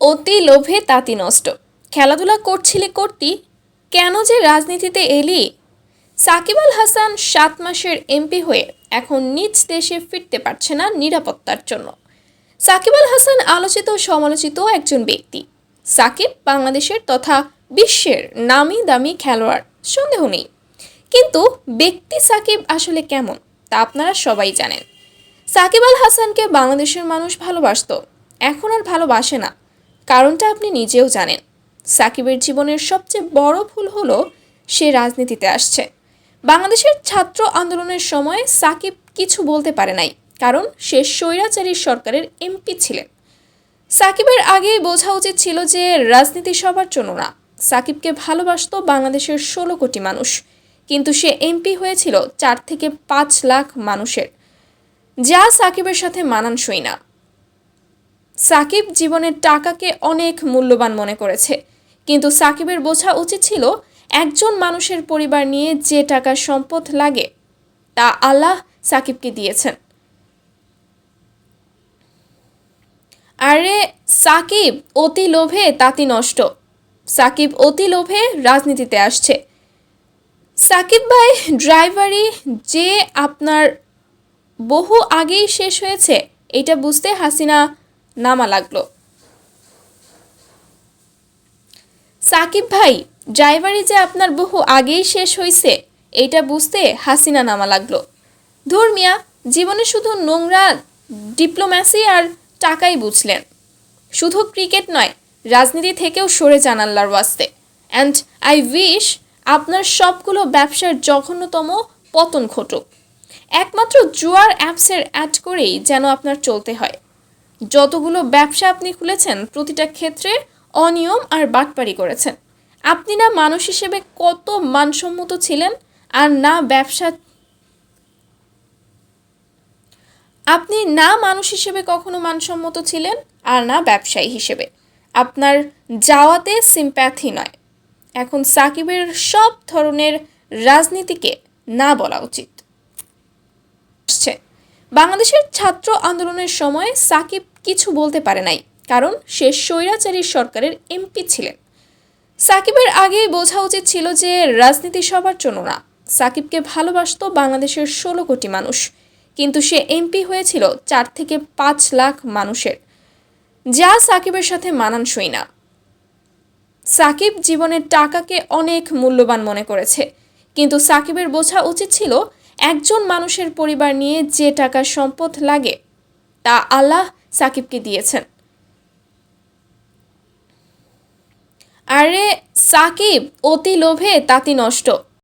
অতি লোভে তাঁতি নষ্ট। খেলাধুলা করছিলে করতি, কেন যে রাজনীতিতে এলি? সাকিব আল হাসান সাত মাসের এমপি হয়ে এখন নিজ দেশে ফিরতে পারছে না নিরাপত্তার জন্য। সাকিব আল হাসান আলোচিত সমালোচিত একজন ব্যক্তি। সাকিব বাংলাদেশের তথা বিশ্বের নামি দামি খেলোয়াড়, সন্দেহ নেই। কিন্তু ব্যক্তি সাকিব আসলে কেমন, তা আপনারা সবাই জানেন। সাকিব আল হাসানকে বাংলাদেশের মানুষ ভালোবাসতো, এখন আর ভালোবাসে না। কারণটা আপনি নিজেও জানেন। সাকিবের জীবনের সবচেয়ে বড় ভুল হলো সে রাজনীতিতে আসছে। বাংলাদেশের ছাত্র আন্দোলনের সময় সাকিব কিছু বলতে পারে নাই, কারণ সে স্বৈরাচারী সরকারের এমপি ছিলেন। সাকিবের আগেই বোঝা উচিত ছিল যে রাজনীতি সবার জন্য না। সাকিবকে ভালোবাসতো বাংলাদেশের ষোলো কোটি মানুষ, কিন্তু সে এমপি হয়েছিল চার থেকে পাঁচ লাখ মানুষের। যা সাকিবের সাথে মানানসই না। সাকিব জীবনের টাকাকে অনেক মূল্যবান মনে করেছে। কিন্তু সাকিবের বোঝা উচিত ছিল, একজন মানুষের পরিবার নিয়ে যে টাকার সম্পদ লাগে, তা আল্লাহ সাকিবকে দিয়েছেন। আরে, সাকিব অতি লোভে তাঁতি নষ্ট। সাকিব অতি লোভে রাজনীতিতে আসছে। সাকিব ভাই, ড্রাইভারি যে আপনার বহু আগেই শেষ হয়েছে, এটা বুঝতে হাসিনা নামা লাগল। সাকিব ভাই, ড্রাইভারি যে আপনার বহু আগেই শেষ হয়েছে এটা বুঝতে হাসিনা নামা লাগল। ধর্মিয়া জীবনে শুধু নোংরা, ডিপ্লোম্যাসি আর টাকাই বুঝলেন। শুধু ক্রিকেট নয়, রাজনীতি থেকেও সরে যান আল্লাহর ওয়াস্তে। অ্যান্ড আই উইশ আপনার সবগুলো ব্যবসার জঘন্যতম পতন ঘটুক। একমাত্র জুয়ার অ্যাপসের অ্যাড করেই যেন আপনার চলতে হয়। যতগুলো ব্যবসা আপনি খুলেছেন, প্রতিটা ক্ষেত্রে অনিয়ম আর বাটপারি করেছেন। আপনি না মানুষ হিসেবে কত মানসম্মত ছিলেন আর না ব্যবসা আপনি না মানুষ হিসেবে কখনো মানসম্মত ছিলেন আর না ব্যবসায়ী হিসেবে। আপনার যাওয়াতে সিম্প্যাথি নয়। এখন সাকিবের সব ধরনের রাজনীতিকে না বলা উচিত। বাংলাদেশের ছাত্র আন্দোলনের সময় সাকিব কিছু বলতে পারে নাই, কারণ সে স্বৈরাচারী সরকারের এমপি ছিলেন। সাকিবের আগেই বোঝা উচিত ছিল যে রাজনীতি সবার জন্য না। সাকিবকে ভালোবাসতো বাংলাদেশের ষোলো কোটি মানুষ, কিন্তু সে এমপি হয়েছিল চার থেকে পাঁচ লাখ মানুষের, যা সাকিবের সাথে মানানসই না। সাকিব জীবনের টাকাকে অনেক মূল্যবান মনে করেছে, কিন্তু সাকিবের বোঝা উচিত ছিল একজন মানুষের পরিবার নিয়ে যে টাকার সম্পদ লাগে, তা আল্লাহ সাকিবকে দিয়েছেন। আরে সাকিব, অতি লোভে তাতি নষ্ট।